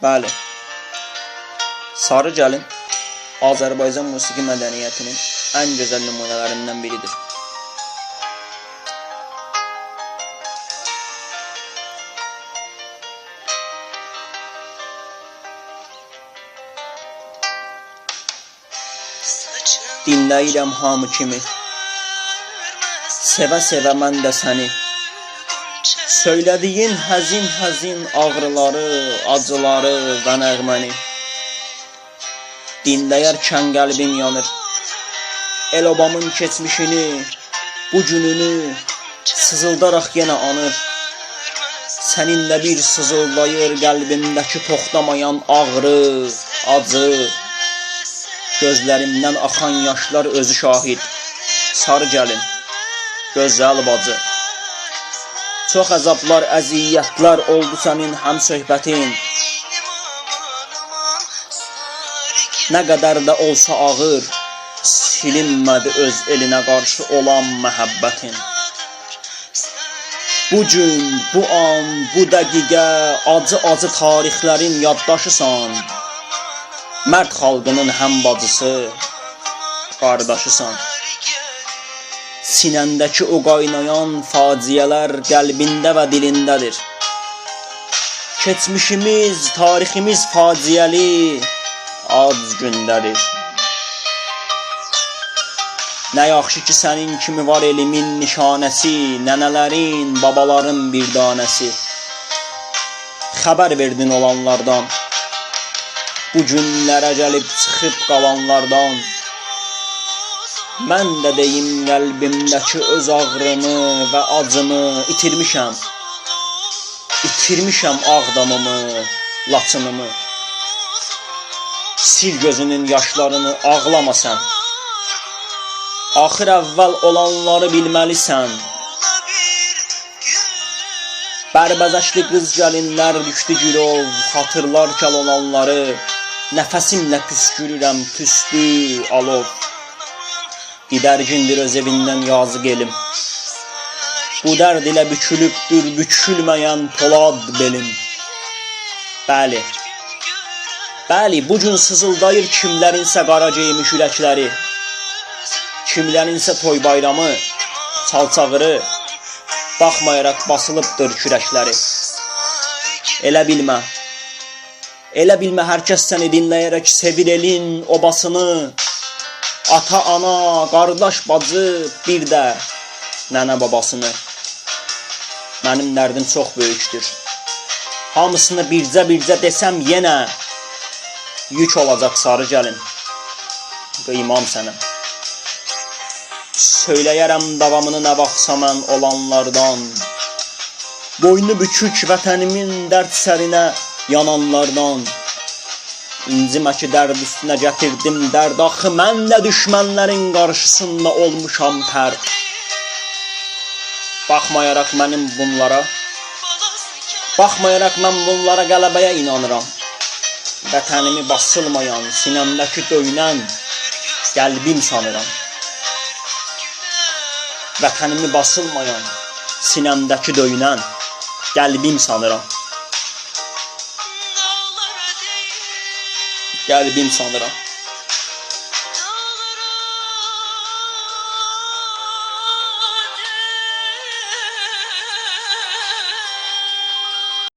Bəli. Sarı gəlin Azərbaycan musiqi mədəniyyətinin ən gözəl nümunələrindən biridir. Dinləyirəm hamı kimi. Sevə-sevə mən də səni. Söylədiyin həzin-həzin ağrıları, acıları və nəğməni. Dinləyərkən qəlbim yanır. El-obamın keçmişini, bu gününü sızıldaraq yenə anır. Səninlə bir sızıldayır qəlbimdəki toxtamayan ağrı, acı. Gözlərimdən axan yaşlar özü şahid. Sarı gəlin, gözəl bacı. Çox əzablar, əziyyətlər oldu sənin həm söhbətin. Nə qədər də olsa ağır, silinmədi öz elinə qarşı olan məhəbbətin. Bu gün, bu an, bu dəqiqə acı-acı tarixlərin yaddaşısan. Mərd xalqının həm bacısı, qardaşısan. Sinəndəki o qaynayan faciələr qəlbində və dilindədir. Keçmişimiz, tariximiz faciəli, ac gündədir. Nə yaxşı ki sənin kimi var elimin nişanəsi, nənələrin, babaların bir danəsi. Xəbər verdin olanlardan. Bu günlərə gəlib çıxıb qalanlardan. Mən də deyim qəlbimdəki öz ağrımı və acımı itirmişəm. İtirmişəm Ağdamımı, Laçınımı. Sil gözünün yaşlarını, ağlama sən. Axır əvvəl olanları bilməlisən. Bərbəzəşli qız gəlinlər düşdü girov, xatırlar kəl olanları. Nəfəsimlə püskürürəm tüstü, alov. Gidərcindir öz evindən yazıq elim. Bu dərd ilə bükülübdür bükülməyən polad belim. Bəli. Bəli, bu gün sızıldayır kimlərinsə qara geymiş ürəkləri. Kimlərinsə toy bayramı, çalçağırı, baxmayaraq basılıbdır kürəkləri. Elə bilmə. Elə bilmə hər kəs səni dinləyərək sevir elin obasını. Ata, ana, qardaş, bacı, bir də nənə babasını. Mənim dərdim çox böyükdür. Hamısını bircə-bircə desəm yenə yük olacaq sarı gəlin. Qıymam sənə. Söyləyərəm davamını nə vaxtsa mən olanlardan. Boynu bükük vətənimin dərd sərinə yananlardan. İncimə ki dərd üstünə gətirdim dərd axı mən də düşmənlərin qarşısında olmuşam pərt. Baxmayaraq mənim bunlara, baxmayaraq mən bunlara qələbəyə inanıram. Vətənimi basılmayan, sinəmdəki döynən qəlbim sanıram. Vətənimi basılmayan, sinəmdəki döynən qəlbim sanıram. Qəlbim sanıram.